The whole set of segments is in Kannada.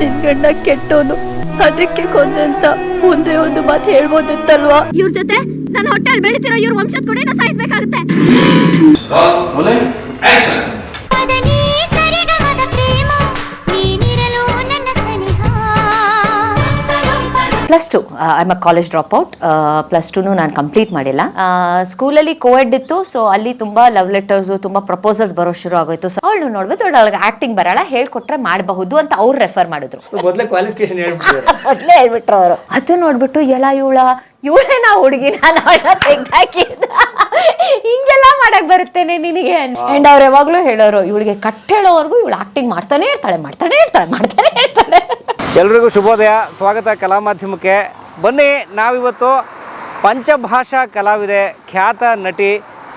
ನಿನ್ ಗಂಡ ಕೆಟ್ಟೋನು ಅದಕ್ಕೆ ಕೊಂದಂತ ಮುಂದೆ ಒಂದು ಮಾತು ಹೇಳ್ಬೋದಿತ್ತಲ್ವಾ? ಇವ್ರ ಜೊತೆ ನನ್ನ ಹೊಟ್ಟೆಲ್ ಬೆಳಿತಿರೋ ಇವ್ರ ವಂಶದ ಕೂಡ ಸಾಯಿಸ್ಬೇಕಾಗುತ್ತೆ. ಪ್ಲಸ್ ಟು ಐ ಮ ಅ ಕಾಲೇಜ್ ಡ್ರಾಪ್ ಔಟ್ ಪ್ಲಸ್ ಟೂನು ನಾನು ಕಂಪ್ಲೀಟ್ ಮಾಡಿಲ್ಲ. ಸ್ಕೂಲಲ್ಲಿ ಕೋವಿಡ್ ಇತ್ತು ಸೊ ಅಲ್ಲಿ ತುಂಬ ಲವ್ ಲೆಟರ್ಸು ತುಂಬ ಪ್ರಪೋಸಲ್ಸ್ ಬರೋ ಶುರು ಆಗೋಯ್ತು. ಸೊ ಅವಳು ನೋಡ್ಬಿಟ್ಟು ಅವಳಿಗೆ ಆ್ಯಕ್ಟಿಂಗ್ ಬರಲ್ಲ ಹೇಳ್ಕೊಟ್ರೆ ಮಾಡಬಹುದು ಅಂತ ಅವ್ರು ರೆಫರ್ ಮಾಡಿದ್ರು. ಮೊದಲೇ ಹೇಳ್ಬಿಟ್ರು ಅವರು. ಅದು ನೋಡ್ಬಿಟ್ಟು ಎಲ್ಲ ಇವಳ ನಾ ಹುಡುಗಿ ನಾನು ಅವಳ ತೆಗ್ದಾಕಿದ್ದ ಹಿಂಗೆಲ್ಲ ಮಾಡಕ್ ಬರುತ್ತೇನೆ ನಿನಗೆ ಅಂಡ್ ಅವ್ರು ಯಾವಾಗ್ಲೂ ಹೇಳೋರು ಇವಳಿಗೆ ಕಟ್ ಹೇಳೋವರೆಗೂ ಇವಳು ಆಕ್ಟಿಂಗ್ ಮಾಡ್ತಾನೆ ಇರ್ತಾಳೆ ಮಾಡ್ತಾನೆ ಇರ್ತಾಳೆ ಮಾಡ್ತಾನೆ ಇರ್ತಾಳೆ. ಎಲ್ರಿಗೂ ಶುಭೋದಯ. ಸ್ವಾಗತ ಕಲಾ ಮಾಧ್ಯಮಕ್ಕೆ ಬನ್ನಿ, ನಾವಿವತ್ತು ಪಂಚಭಾಷಾ ಕಲಾವಿದೆ, ಖ್ಯಾತ ನಟಿ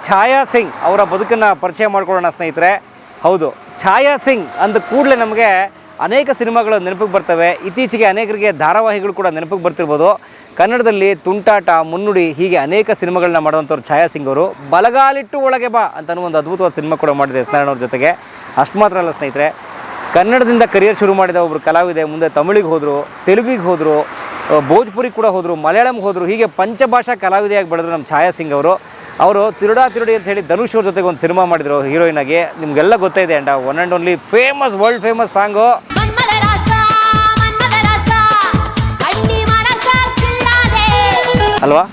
ಛಾಯಾ ಸಿಂಗ್ ಅವರ ಬದುಕನ್ನು ಪರಿಚಯ ಮಾಡ್ಕೊಳ್ಳೋಣ ಸ್ನೇಹಿತರೆ. ಹೌದು, ಛಾಯಾ ಸಿಂಗ್ ಅಂದ ಕೂಡಲೇ ನಮಗೆ ಅನೇಕ ಸಿನಿಮಾಗಳು ನೆನಪಿಗೆ ಬರ್ತವೆ. ಇತ್ತೀಚೆಗೆ ಅನೇಕರಿಗೆ ಧಾರಾವಾಹಿಗಳು ಕೂಡ ನೆನಪಿಗೆ ಬರ್ತಿರ್ಬೋದು. ಕನ್ನಡದಲ್ಲಿ ತುಂಟಾಟ, ಮುನ್ನುಡಿ ಹೀಗೆ ಅನೇಕ ಸಿನಿಮಾಗಳನ್ನ ಮಾಡುವಂಥವ್ರು ಛಾಯಾ ಸಿಂಗ್ ಅವರು. ಬಲಗಾಲಿಟ್ಟು ಒಳಗೆ ಬಾ ಅಂತ ಒಂದು ಅದ್ಭುತವಾದ ಸಿನಿಮಾ ಕೂಡ ಮಾಡಿದೆ ಅವ್ರ ಜೊತೆಗೆ. ಅಷ್ಟು ಮಾತ್ರ ಅಲ್ಲ ಸ್ನೇಹಿತರೆ. ಕನ್ನಡದಿಂದ ಕರಿಯರ್ ಶುರು ಮಾಡಿದ ಒಬ್ಬರು ಕಲಾವಿದೆ ಮುಂದೆ ತಮಿಳಿಗೆ ಹೋದರು ತೆಲುಗಿಗೆ ಹೋದರು ಭೋಜ್ಪುರಿ ಕೂಡ ಹೋದರು ಮಲಯಾಳಂ ಹೋದರು ಹೀಗೆ ಪಂಚಭಾಷಾ ಕಲಾವಿದೆಯಾಗಿ ಬೆಳೆದ್ರು ನಮ್ಮ ಛಾಯಾ ಸಿಂಗ್ ಅವರು. ಅವರು ತಿರುಡಾ ತಿರುಡಿ ಅಂತ ಹೇಳಿ ಧನುಷ್ ಅವ್ರ ಜೊತೆಗೆ ಒಂದು ಸಿನಿಮಾ ಮಾಡಿದರು ಹೀರೋಯಿನ್ ಆಗಿ. ನಿಮಗೆಲ್ಲ ಗೊತ್ತಾಯಿದೆ and one and only famous world famous song ಅಲ್ವಾ?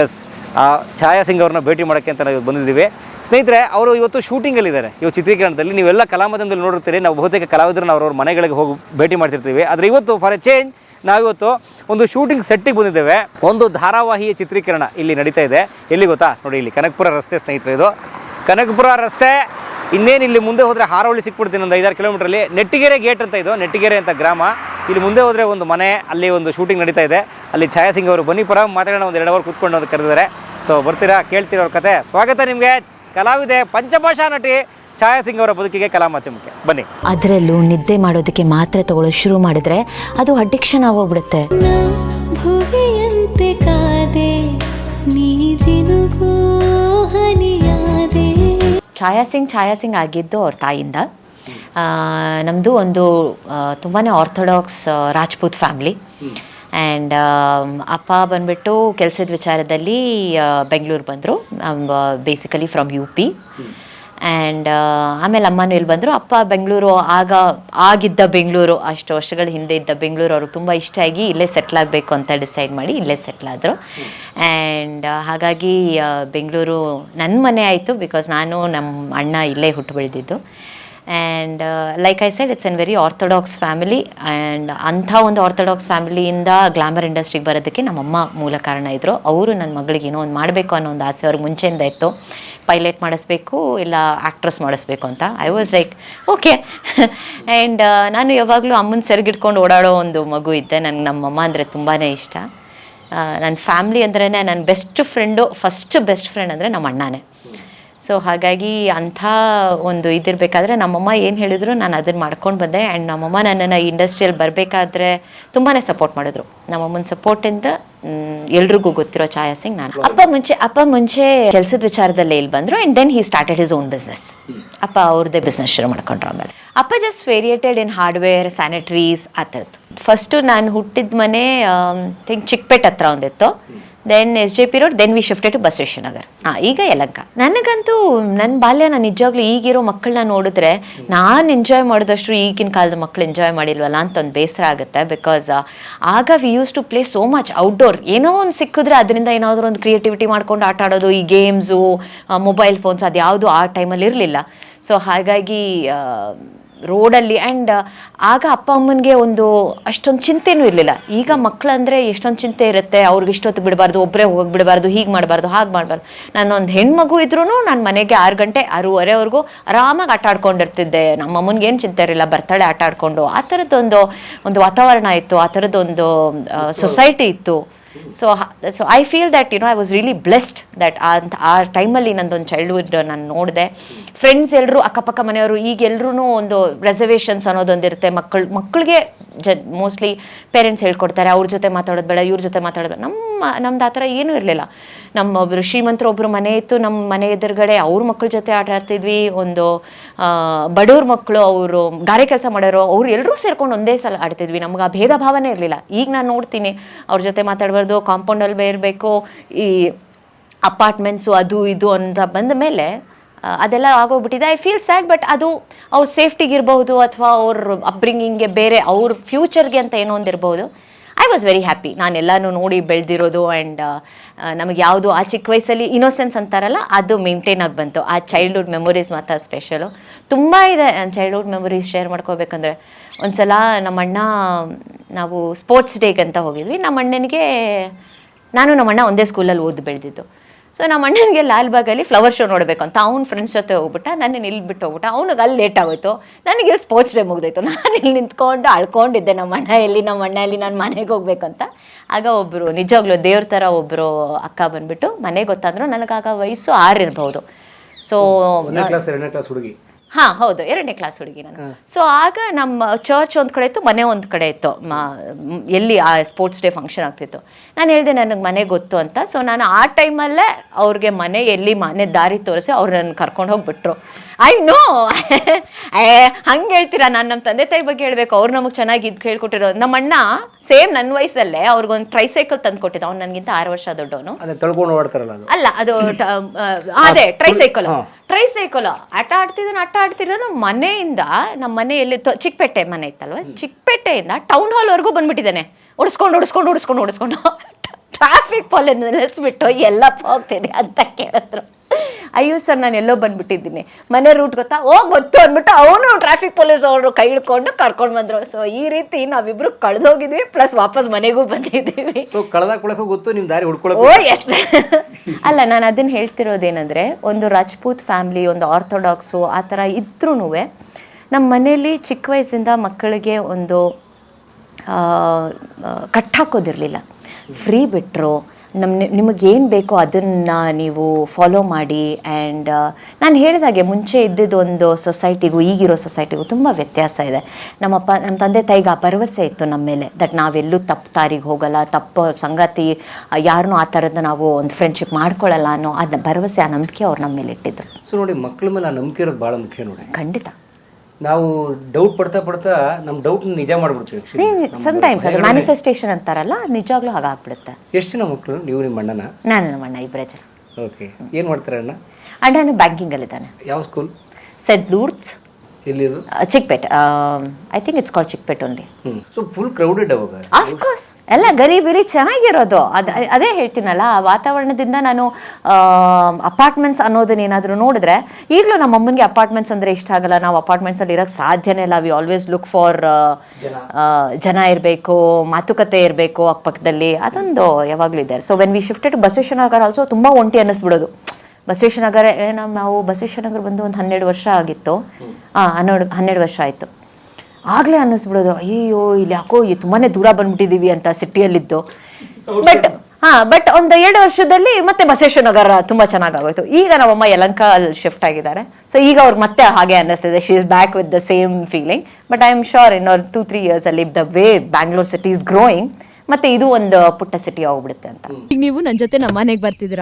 ಎಸ್ ಆ ಛಾಯಾ ಸಿಂಗ್ ಅವ್ರನ್ನ ಭೇಟಿ ಮಾಡೋಕ್ಕೆ ಅಂತ ನಾವು ಇವತ್ತು ಬಂದಿದ್ದೀವಿ. ಸ್ನೇಹಿತರೆ, ಅವರು ಇವತ್ತು ಶೂಟಿಂಗಲ್ಲಿದ್ದಾರೆ ಇವತ್ತು ಚಿತ್ರೀಕರಣದಲ್ಲಿ ನೀವೆಲ್ಲ ಕಲಾಮಾಧ್ಯಮದಲ್ಲಿ ನೋಡಿರ್ತೀರಿ, ನಾವು ಬಹುತೇಕ ಕಲಾವಿದರನ್ನ ಅವ್ರವ್ರ ಮನೆಗಳಿಗೆ ಹೋಗಿ ಭೇಟಿ ಮಾಡ್ತಿರ್ತೀವಿ. ಆದರೆ ಇವತ್ತು ಫಾರ್ ಎ ಚೇಂಜ್ ನಾವಿವತ್ತು ಒಂದು ಶೂಟಿಂಗ್ ಸೆಟ್ಟಿಗೆ ಬಂದಿದ್ದೇವೆ. ಒಂದು ಧಾರಾವಾಹಿಯ ಚಿತ್ರೀಕರಣ ಇಲ್ಲಿ ನಡೀತಾ ಇದೆ. ಎಲ್ಲಿ ಗೊತ್ತಾ? ನೋಡಿ, ಇಲ್ಲಿ ಕನಕಪುರ ರಸ್ತೆ ಸ್ನೇಹಿತರೆ ಇದು. ಕನಕಪುರ ರಸ್ತೆ, ಇನ್ನೇನು ಇಲ್ಲಿ ಮುಂದೆ ಹೋದರೆ ಹಾರೋಳಿ ಸಿಕ್ಬಿಡ್ತೀನಿ ಒಂದು ಐದಾರು ಕಿಲೋಮೀಟ್ರಲ್ಲಿ ನೆಟ್ಟಿಗೆರೆ ಗೇಟ್ ಅಂತ ಇದು, ನೆಟ್ಟಿಗೆರೆ ಅಂತ ಗ್ರಾಮ. ಇಲ್ಲಿ ಮುಂದೆ ಹೋದರೆ ಒಂದು ಮನೆ, ಅಲ್ಲಿ ಒಂದು ಶೂಟಿಂಗ್ ನಡೀತಾ ಇದೆ. ಅಲ್ಲಿ ಛಾಯಾಸಿಂಗ್ ಅವರು ಬನ್ನಿ ಪರ, ಮಾತಾಡೋಣ, ಒಂದು ಎರಡು ಅವರ್ ಕೂತ್ಕೊಂಡು ಅಂತ ಕರೆದಿದ್ದಾರೆ. ಸೊ ಬರ್ತೀರಾ? ಕೇಳ್ತೀರ ಅವ್ರ ಕತೆ? ಸ್ವಾಗತ ನಿಮಗೆ. ಕಲಾವಿದೆ ಪಂಚಭಾಷಾ ನಟಿ ಛಾಯಾ ಸಿಂಗ್ ಅವರ ಬದುಕಿಗೆ ಕಲಾ ಮುಖ್ಯ ಬನ್ನಿ. ಅದರಲ್ಲೂ ನಿದ್ದೆ ಮಾಡೋದಕ್ಕೆ ಮಾತ್ರೆ ತಗೊಳ್ಳೋ ಶುರು ಮಾಡಿದ್ರೆ ಅದು ಅಡಿಕ್ಷನ್ ಆಗೋಗ್ಬಿಡುತ್ತೆ. ಭುವಿಯಂತೆ ಕಾದೆ ನೀ ಜಿನುಗೋ ಹನಿಯಾದೆ. ಛಾಯಾ ಸಿಂಗ್ ಛಾಯಾ ಸಿಂಗ್ ಆಗಿದ್ದು ಅವ್ರ ತಾಯಿಯಿಂದ. ನಮ್ಮದು ಒಂದು ತುಂಬಾ ಆರ್ಥೋಡಾಕ್ಸ್ ರಾಜ್ಪೂತ್ ಫ್ಯಾಮ್ಲಿ ಆ್ಯಂಡ್ ಅಪ್ಪ ಬಂದ್ಬಿಟ್ಟು ಕೆಲಸದ ವಿಚಾರದಲ್ಲಿ ಬೆಂಗಳೂರು ಬಂದರು. Basically from U P and ಆಮೇಲೆ ಅಮ್ಮನೂ ಇಲ್ಲಿ ಬಂದರು. ಅಪ್ಪ ಬೆಂಗಳೂರು ಆಗ, ಆಗಿದ್ದ ಬೆಂಗಳೂರು, ಅಷ್ಟು ವರ್ಷಗಳ ಹಿಂದೆ ಇದ್ದ ಬೆಂಗಳೂರು, ಅವರು ತುಂಬ ಇಷ್ಟ ಆಗಿ ಇಲ್ಲೇ ಸೆಟ್ಲ್ ಆಗಬೇಕು ಅಂತ ಡಿಸೈಡ್ ಮಾಡಿ ಇಲ್ಲೇ ಸೆಟ್ಲ್ ಆದರು. ಆ್ಯಂಡ್ ಹಾಗಾಗಿ ಬೆಂಗಳೂರು ನನ್ನ ಮನೆ ಆಯಿತು ಬಿಕಾಸ್ ನಾನು ನಮ್ಮ ಅಣ್ಣ ಇಲ್ಲೇ ಹುಟ್ಟು ಬೆಳೆದಿದ್ದು and like I side it's an very orthodox family and ಅಂಥ ಒಂದು ಆರ್ಥೋಡಾಕ್ಸ್ ಫ್ಯಾಮಿಲಿಯಿಂದ ಗ್ಲಾಮರ್ ಇಂಡಸ್ಟ್ರಿಗೆ ಬರೋದಕ್ಕೆ ನಮ್ಮಮ್ಮ ಮೂಲ ಕಾರಣ ಇದ್ದರು ಅವರು ನನ್ನ ಮಗಳಿಗೆ ಏನೋ ಒಂದು ಮಾಡಬೇಕು ಅನ್ನೋ ಒಂದು ಆಸೆ ಅವ್ರಿಗೆ ಮುಂಚೆಯಿಂದ ಇತ್ತು. ಪೈಲಟ್ ಮಾಡಿಸ್ಬೇಕು, ಇಲ್ಲ ಆ್ಯಕ್ಟ್ರೆಸ್ ಮಾಡಿಸ್ಬೇಕು ಅಂತ. I was like okay and ನಾನು ಯಾವಾಗಲೂ ಅಮ್ಮನ ಸೆರಗಿಟ್ಕೊಂಡು ಓಡಾಡೋ ಒಂದು ಮಗು ಇದ್ದೆ. ನನಗೆ ನಮ್ಮಮ್ಮ ಅಂದರೆ ತುಂಬಾ ಇಷ್ಟ. ನನ್ನ ಫ್ಯಾಮ್ಲಿ ಅಂದ್ರೇ ನನ್ನ best friend first best friend ಅಂದರೆ ನಮ್ಮ ಅಣ್ಣನೇ. ಸೊ ಹಾಗಾಗಿ ಅಂಥ ಒಂದು ಇದಿರಬೇಕಾದ್ರೆ ನಮ್ಮಮ್ಮ ಏನು ಹೇಳಿದ್ರು ನಾನು ಅದನ್ನು ಮಾಡ್ಕೊಂಡು ಬಂದೆ. ಆ್ಯಂಡ್ ನಮ್ಮಮ್ಮ ನನ್ನನ್ನು ಇಂಡಸ್ಟ್ರಿಯಲ್ಲಿ ಬರಬೇಕಾದ್ರೆ ತುಂಬಾ ಸಪೋರ್ಟ್ ಮಾಡಿದ್ರು. ನಮ್ಮಮ್ಮನ ಸಪೋರ್ಟಿಂದ ಎಲ್ರಿಗೂ ಗೊತ್ತಿರೋ ಛಾಯಾ ಸಿಂಗ್ ನಾನು. ಅಪ್ಪ ಮುಂಚೆ ಅಪ್ಪ ಮುಂಚೆ ಕೆಲಸದ ವಿಚಾರದಲ್ಲೇ ಇಲ್ಲಿ ಬಂದರು. And then he started his own business ಅಪ್ಪ ಅವ್ರದ್ದೇ ಬಿಸ್ನೆಸ್ ಶುರು ಮಾಡ್ಕೊಂಡ್ರು ಆಮೇಲೆ. ಅಪ್ಪ ಜಸ್ಟ್ ವೇರಿಯೇಟೆಡ್ ಇನ್ ಹಾರ್ಡ್ವೇರ್ ಸ್ಯಾನಿಟ್ರೀಸ್ ಆ ಥರದ್ದು. ಫಸ್ಟು ನಾನು ಹುಟ್ಟಿದ ಮನೆ ಥಿಂಕ್ ಚಿಕ್ಕಪೇಟೆ ಹತ್ರ ಒಂದಿತ್ತು. Then S J P road then we shifted to Basaveshwaranagar ಹಾಂ ಈಗ ಯಲಂಕ. ನನಗಂತೂ ನನ್ನ ಬಾಲ್ಯ ನಾನು ನಿಜವಾಗ್ಲೂ ಈಗಿರೋ ಮಕ್ಕಳನ್ನ ನೋಡಿದ್ರೆ ನಾನು ಎಂಜಾಯ್ ಮಾಡಿದಷ್ಟು ಈಗಿನ ಕಾಲದ ಮಕ್ಕಳು ಎಂಜಾಯ್ ಮಾಡಿಲ್ವಲ್ಲ ಅಂತ ಒಂದು ಬೇಸರ ಆಗುತ್ತೆ ಬಿಕಾಸ್ ಆಗ we use to play so much outdoor ಏನೋ ಒಂದು ಸಿಕ್ಕಿದ್ರೆ ಅದರಿಂದ ಏನಾದರೂ ಒಂದು ಕ್ರಿಯೇಟಿವಿಟಿ ಮಾಡ್ಕೊಂಡು ಆಟ ಆಡೋದು, ಈ ಗೇಮ್ಸು ಮೊಬೈಲ್ ಫೋನ್ಸ್ ಅದು ಯಾವುದು ಆ ಟೈಮಲ್ಲಿ ಇರಲಿಲ್ಲ ಸೊ ಹಾಗಾಗಿ ರೋಡಲ್ಲಿ ಆ್ಯಂಡ್ ಆಗ ಅಪ್ಪ ಅಮ್ಮನಿಗೆ ಒಂದು ಅಷ್ಟೊಂದು ಚಿಂತೆನೂ ಇರಲಿಲ್ಲ. ಈಗ ಮಕ್ಕಳಂದರೆ ಎಷ್ಟೊಂದು ಚಿಂತೆ ಇರುತ್ತೆ. ಅವ್ರಿಗೆ ಇಷ್ಟೊತ್ತು ಬಿಡಬಾರ್ದು ಒಬ್ಬರೇ ಹೋಗಿ ಬಿಡಬಾರ್ದು, ಹೀಗೆ ಮಾಡಬಾರ್ದು, ಹಾಗೆ ಮಾಡಬಾರ್ದು. ನಾನು ಒಂದು ಹೆಣ್ಮಗು ಇದ್ರೂ ನಾನು ಮನೆಗೆ ಆರು ಗಂಟೆ, ಆರೂವರೆವರೆಗೂ ಆರಾಮಾಗಿ ಆಟ ಆಡ್ಕೊಂಡಿರ್ತಿದ್ದೆ. ನಮ್ಮ ಅಮ್ಮನಿಗೆ ಏನು ಚಿಂತೆ ಇರಲಿಲ್ಲ. ಬರ್ತಾಳೆ ಆಟ ಆಡಿಕೊಂಡು. ಆ ಥರದ್ದೊಂದು, ಒಂದು ವಾತಾವರಣ ಇತ್ತು. ಆ ಥರದ್ದೊಂದು ಸೊಸೈಟಿ ಇತ್ತು. So so I feel that you know I was really blessed that ಆ ಟೈಮಲ್ಲಿ ನಂದೊಂದು ಚೈಲ್ಡ್ಹುಡ್ ನಾನು ನೋಡಿದೆ. ಫ್ರೆಂಡ್ಸ್ ಎಲ್ಲರೂ ಅಕ್ಕಪಕ್ಕ ಮನೆಯವರು, ಈಗ ಎಲ್ಲರೂ ಒಂದು ರೆಸರ್ವೇಷನ್ಸ್ ಅನ್ನೋದೊಂದಿರುತ್ತೆ. ಮಕ್ಕಳು, ಮಕ್ಕಳಿಗೆ ಜ ಮೋಸ್ಟ್ಲಿ ಪೇರೆಂಟ್ಸ್ ಹೇಳ್ಕೊಡ್ತಾರೆ. ಅವ್ರ ಜೊತೆ ಮಾತಾಡೋದು ಬೇಡ, ಇವ್ರ ಜೊತೆ ಮಾತಾಡೋದು. ನಮ್ಮ, ನಮ್ದು ಆ ಥರ ಏನೂ ಇರಲಿಲ್ಲ. ನಮ್ಮ ಒಬ್ಬರು ಶ್ರೀಮಂತರು ಒಬ್ಬರು ಮನೆ ಇತ್ತು, ನಮ್ಮ ಮನೆ ಎದುರುಗಡೆ ಅವ್ರ ಮಕ್ಕಳ ಜೊತೆ ಆಟ ಆಡ್ತಿದ್ವಿ. ಒಂದು ಬಡವ್ರ ಮಕ್ಕಳು ಅವರು ಗಾರೆ ಕೆಲಸ ಮಾಡೋರು, ಅವ್ರು ಎಲ್ಲರೂ ಸೇರ್ಕೊಂಡು ಒಂದೇ ಸಲ ಆಡ್ತಿದ್ವಿ. ನಮ್ಗೆ ಆ ಭೇದ ಭಾವನೆ ಇರಲಿಲ್ಲ. ಈಗ ನಾನು ನೋಡ್ತೀನಿ, ಅವ್ರ ಜೊತೆ ಮಾತಾಡಬಾರ್ದು ಕಾಂಪೌಂಡಲ್ಲಿ ಬೇರಬೇಕು ಈ ಅಪಾರ್ಟ್ಮೆಂಟ್ಸು ಅದು ಇದು ಅಂತ ಬಂದ ಮೇಲೆ ಅದೆಲ್ಲ ಆಗೋಗ್ಬಿಟ್ಟಿದೆ. ಐ ಫೀಲ್ ಸ್ಯಾಡ್ ಬಟ್ ಅದು ಅವ್ರ ಸೇಫ್ಟಿಗೆ ಇರಬಹುದು ಅಥವಾ ಅವ್ರ ಅಪ್ಬ್ರಿಂಗಿಂಗ್ಗೆ ಬೇರೆ ಅವ್ರ ಫ್ಯೂಚರ್ಗೆ ಅಂತ ಏನೋ ಒಂದು ಇರ್ಬೋದು ಐ ವಾಸ್ ವೆರಿ ಹ್ಯಾಪಿ ನಾನೆಲ್ಲನೂ ನೋಡಿ ಬೆಳೆದಿರೋದು ಆ್ಯಂಡ್ ನಮಗೆ ಯಾವುದು ಆ ಚಿಕ್ಕ ವಯಸ್ಸಲ್ಲಿ ಇನೋಸೆನ್ಸ್ ಅಂತಾರಲ್ಲ, ಅದು ಮೇಂಟೈನ್ ಆಗಿ ಬಂತು. ಆ ಚೈಲ್ಡ್ಹುಡ್ ಮೆಮೊರೀಸ್ ಮಾತ್ರ ಸ್ಪೆಷಲು ತುಂಬ ಇದೆ ಚೈಲ್ಡ್ಹುಡ್ ಮೆಮೊರೀಸ್ ಶೇರ್ ಮಾಡ್ಕೋಬೇಕಂದ್ರೆ. ಒಂದ್ಸಲ ನಮ್ಮ ಅಣ್ಣ, ನಾವು ಸ್ಪೋರ್ಟ್ಸ್ ಡೇಗೆ ಅಂತ ಹೋಗಿದ್ವಿ. ನಮ್ಮ ಅಣ್ಣನಿಗೆ, ನಾನು ನಮ್ಮ ಅಣ್ಣ ಒಂದೇ ಸ್ಕೂಲಲ್ಲಿ ಓದಿ ಬೆಳೆದಿದ್ದು. ಸೊ ನಮ್ಮ ಅಣ್ಣನಿಗೆ ಲಾಲ್ಬಾಗಲ್ಲಿ ಫ್ಲವರ್ ಶೋ ನೋಡಬೇಕು ಅಂತ. ಅವ್ನ ಫ್ರೆಂಡ್ಸ್ ಜೊತೆ ಹೋಗ್ಬಿಟ್ಟ ನಾನು ಇಲ್ಲಿ ಬಿಟ್ಟು ಹೋಗ್ಬಿಟ್ಟ. ಅವ್ನಿಗೆ ಅಲ್ಲಿ ಲೇಟ್ ಆಗೋಯ್ತು. ನನಗೆ ಸ್ಪೋರ್ಟ್ಸ್ ಡೇ ಮುಗ್ದೋಯ್ತು. ನಾನು ಇಲ್ಲಿ ನಿಂತ್ಕೊಂಡು ಅಳ್ಕೊಂಡಿದ್ದೆ ನಮ್ಮ ಅಣ್ಣ ಎಲ್ಲಿ, ನಮ್ಮ ಅಣ್ಣ ಎಲ್ಲಿ, ನಾನು ಮನೆಗೆ ಹೋಗ್ಬೇಕಂತ ಆಗ ಒಬ್ಬರು ನಿಜವಾಗ್ಲೂ ದೇವ್ರ ಥರ ಒಬ್ಬರು ಅಕ್ಕ ಬಂದುಬಿಟ್ಟು ಮನೆಗೆ ಗೊತ್ತಾದ್ರು ನನಗಾಗ ವಯಸ್ಸು ಆರು ಇರ್ಬೋದು. ಸೊ ಕ್ಲಾಸ್ ಎರಡನೇ ಕ್ಲಾಸ್ ಹುಡುಗಿ. ಹಾ ಹೌದು. ಎರಡನೇ ಕ್ಲಾಸ್ ಹುಡುಗಿ ನಾನು. ಸೊ ಆಗ ನಮ್ಮ ಚರ್ಚ್ ಒಂದು ಕಡೆ ಇತ್ತು ಮನೆ ಒಂದು ಕಡೆ ಇತ್ತು. ಎಲ್ಲಿ ಆ ಸ್ಪೋರ್ಟ್ಸ್ ಡೇ ಫಂಕ್ಷನ್ ಆಗ್ತಿತ್ತು. ನಾನು ಹೇಳಿದೆ ನನಗೆ ಮನೆ ಗೊತ್ತು ಅಂತ. ಸೊ ನಾನು ಆ ಟೈಮಲ್ಲೇ ಅವ್ರಿಗೆ ಮನೆ ಎಲ್ಲಿ ಮನೆ ದಾರಿ ತೋರಿಸಿ ಅವ್ರು ನನ್ನ ಕರ್ಕೊಂಡು ಹೋಗ್ಬಿಟ್ರು. ಐ ನೋ ಏ ಹಂಗೆ ಹೇಳ್ತೀರಾ? ನಾನು ನಮ್ಮ ತಂದೆ ತಾಯಿ ಬಗ್ಗೆ ಹೇಳಬೇಕು. ಅವ್ರು ನಮಗೆ ಚೆನ್ನಾಗಿ ಇದು ಹೇಳ್ಕೊಟ್ಟಿರೋದು ನಮ್ಮ ಅಣ್ಣ ಸೇಮ್ ನನ್ನ ವಯಸ್ಸಲ್ಲೇ ಅವ್ರಿಗೊಂದು ಟ್ರೈಸೈಕಲ್ ತಂದು ಕೊಟ್ಟಿದ್ದ. ಅವ್ನು ನನಗಿಂತ ಆರು ವರ್ಷ ದೊಡ್ಡವನು. ಅದೇ ತಳ್ಕೊಂಡು ಓಡ್ತಾರಲ್ಲ ಅದು? ಅಲ್ಲ ಅದು ಟ- ಆ, ಅದೇ ಟ್ರೈಸೈಕಲ್ ಟ್ರೈಸೈಕಲ್ ಆಟ ಆಡ್ತಿದ್ದಾನೆ ಆಟ ಆಡ್ತಿರೋದು ಮನೆಯಿಂದ ನಮ್ಮ ಮನೆಯಲ್ಲಿ ತೊ- ಚಿಕ್ಕಪೇಟೆ ಮನೆ ಇತ್ತಲ್ವ? ಚಿಕ್ಕಪೇಟೆಯಿಂದ ಟೌನ್ ಹಾಲ್ವರೆಗೂ ಬಂದ್ಬಿಟ್ಟಿದ್ದಾನೆ. ಓಡಿಸ್ಕೊಂಡು ಓಡಿಸ್ಕೊಂಡು ಓಡಿಸ್ಕೊಂಡು ಓಡಿಸ್ಕೊಂಡು. ಟ್ರಾಫಿಕ್ ಪಾಲೆ ನೆಲೆಸ್ಬಿಟ್ಟು ಎಲ್ಲಪ್ಪ ಹೋಗ್ತಿದೆ ಅಂತ ಕೇಳಿದ್ರು. ಅಯ್ಯೋ ಸರ್ ನಾನು ಎಲ್ಲೋ ಬಂದ್ಬಿಟ್ಟಿದ್ದೀನಿ. ಮನೆ ರೂಟ್ ಗೊತ್ತಾ? ಹೋಗಿ ಗೊತ್ತು ಅಂದ್ಬಿಟ್ಟು ಅವನು ಟ್ರಾಫಿಕ್ ಪೊಲೀಸ್ ಅವರು ಕೈ ಹಿಡ್ಕೊಂಡು ಕರ್ಕೊಂಡು ಬಂದರು. ಸೊ ಈ ರೀತಿ ನಾವಿಬ್ರು ಕಳೆದೋಗಿದ್ವಿ ಪ್ಲಸ್ ವಾಪಸ್ ಮನೆಗೂ ಬಂದಿದ್ದೀವಿ. ಸೊ ಕಳೆದಾಕೊಳಕ್ಕೂ ಗೊತ್ತು ನಿಮ್ಮ ದಾರಿ ಓ ಎಸ್ ಅಲ್ಲ ನಾನು ಅದನ್ನು ಹೇಳ್ತಿರೋದೇನೆಂದರೆ ಒಂದು ರಾಜ್ಪೂತ್ ಫ್ಯಾಮಿಲಿ ಒಂದು ಆರ್ಥೋಡಾಕ್ಸು ಆ ಥರ ಇದ್ರೂ ನಮ್ಮ ಮನೆಯಲ್ಲಿ ಚಿಕ್ಕ ವಯಸ್ಸಿಂದ ಮಕ್ಕಳಿಗೆ ಒಂದು ಕಟ್ಟಾಕೋದಿರಲಿಲ್ಲ. ಫ್ರೀ ಬಿಟ್ಟರು ನಮ್ಮ ನಿಮಗೇನು ಬೇಕೋ ಅದನ್ನು ನೀವು ಫಾಲೋ ಮಾಡಿ ಆ್ಯಂಡ್ ನಾನು ಹೇಳಿದಾಗೆ ಮುಂಚೆ ಇದ್ದಿದ್ದು ಒಂದು ಸೊಸೈಟಿಗೂ ಈಗಿರೋ ಸೊಸೈಟಿಗೂ ತುಂಬ ವ್ಯತ್ಯಾಸ ಇದೆ. ನಮ್ಮಪ್ಪ ನಮ್ಮ ತಂದೆ ತಾಯಿಗೆ ಆ ಭರವಸೆ ಇತ್ತು ನಮ್ಮ ಮೇಲೆ ದಟ್ ನಾವೆಲ್ಲೂ ತಪ್ಪು ದಾರಿಗೆ ಹೋಗಲ್ಲ ತಪ್ಪು ಸಂಗತಿ ಯಾರನ್ನೂ ಆ ಥರದ್ದು ನಾವು ಒಂದು ಫ್ರೆಂಡ್ಶಿಪ್ ಮಾಡ್ಕೊಳ್ಳಲ್ಲ ಅನ್ನೋ ಅದನ್ನ ಭರವಸೆ ಆ ನಂಬಿಕೆ ಅವ್ರು ನಮ್ಮ ಮೇಲೆ ಇಟ್ಟಿದ್ರು. ಸೊ ನೋಡಿ ಮಕ್ಕಳ ಮೇಲೆ ಆ ನಂಬಿಕೆ ಇರೋದು ಭಾಳ ಮುಖ್ಯ ನೋಡಿ. ಖಂಡಿತ. ನಾವು ಡೌಟ್ ಪಡ್ತಾ ಪಡ್ತಾ ನಮ್ಮ ಡೌಟ್ ನಿಜ ಮಾಡ್ಬಿಡ್ತೀವಿ ಸಮ್ಟೈಮ್ಸ್ ಅದು ಮ್ಯಾನಿಫೆಸ್ಟೇಷನ್ ಅಂತಾರಲ್ಲ ನಿಜವಾಗ್ಲೂ ಹಾಗಾಗ್ಬಿಡುತ್ತೆ. ಎಷ್ಟು ಜನ ಮಕ್ಕಳು ನೀವು ನಿಮ್ಮ ಅಣ್ಣನ? ನಾನು ನಮ್ಮ ಅಣ್ಣ ಇಬ್ಬರೇ ಜನ. ಓಕೆ ಏನು ಮಾಡ್ತಾರೆ ಅಣ್ಣ? ಅಣ್ಣನು ಬ್ಯಾಂಕಿಂಗಲ್ಲಿದ್ದಾನೆ ಯಾವ school scent Lourdes ಎಲ್ಲಿದು? Chickpete I think it's call Chickpete only so full crowded ಅವಾಗ? ಆಫ್ಕೋರ್ಸ್ ಎಲ್ಲ ಗರೀಬಿರಿ ಚೆನ್ನಾಗಿರೋದು. ಅದು ಅದೇ ಹೇಳ್ತೀನಲ್ಲ ಆ ವಾತಾವರಣದಿಂದ ನಾನು ಅಪಾರ್ಟ್ಮೆಂಟ್ಸ್ ಅನ್ನೋದನ್ನ ಏನಾದರೂ ನೋಡಿದ್ರೆ ಈಗಲೂ ನಮ್ಮ ಅಮ್ಮನಿಗೆ ಅಪಾರ್ಟ್ಮೆಂಟ್ಸ್ ಅಂದರೆ ಇಷ್ಟ ಆಗಲ್ಲ. ನಾವು ಅಪಾರ್ಟ್ಮೆಂಟ್ಸಲ್ಲಿ ಇರೋಕ್ಕೆ ಸಾಧ್ಯನೇ ಇಲ್ಲ. ವಿ ಆಲ್ವೇಸ್ ಲುಕ್ ಫಾರ್ ಜನ. ಇರಬೇಕು ಮಾತುಕತೆ ಇರಬೇಕು ಅಕ್ಕಪಕ್ಕದಲ್ಲಿ. ಅದೊಂದು ಯಾವಾಗಲೂ ಇದೆ. So when we shifted Basaveshwaranagar also ತುಂಬ ಒಂಟಿ ಅನ್ನಿಸ್ಬಿಡೋದು. ಬಸವೇಶ್ವರನಗರ ನಗರ ನಮ್ಮ ನಾವು ಬಸವೇಶ್ವರನಗರ ಬಂದು ಒಂದು ಹನ್ನೆರಡು ವರ್ಷ ಆಗಿತ್ತು. ಹಾಂ ಹನ್ನೆರಡು ಹನ್ನೆರಡು ವರ್ಷ ಆಯಿತು. ಆಗಲೇ ಅನ್ನಿಸ್ಬಿಡೋದು ಅಯ್ಯೋ ಇಲ್ಲಿ ಯಾಕೋ ತುಂಬಾನೇ ದೂರ ಬಂದ್ಬಿಟ್ಟಿದೀವಿ ಅಂತ ಸಿಟಿಯಲ್ಲಿದ್ದು ಬಟ್ ಹಾ ಬಟ್ ಒಂದು ಎರಡು ವರ್ಷದಲ್ಲಿ ಮತ್ತೆ ಬಸವೇಶ್ವರ ನಗರ ತುಂಬಾ ಚೆನ್ನಾಗಾಗೋಯ್ತು. ಈಗ ನಮ್ಮಮ್ಮ ಯಲಂಕ ಅಲ್ಲಿ ಶಿಫ್ಟ್ ಆಗಿದ್ದಾರೆ. ಸೊ ಈಗ ಅವ್ರಿಗೆ ಮತ್ತೆ ಹಾಗೆ ಅನ್ನಿಸ್ತಿದೆ. She is back with the same feeling but I am sure in two three years ಅಲ್ಲಿ the way Bangalore city is growing ಮತ್ತೆ ಇದು ಒಂದು ಪುಟ್ಟ ಸಿಟಿ ಹೋಗ್ಬಿಡುತ್ತೆ ಅಂತ. ಈಗ ನೀವು ನನ್ ಜೊತೆ ನಮ್ಮ ಮನೆಗ್ ಬರ್ತಿದ್ರ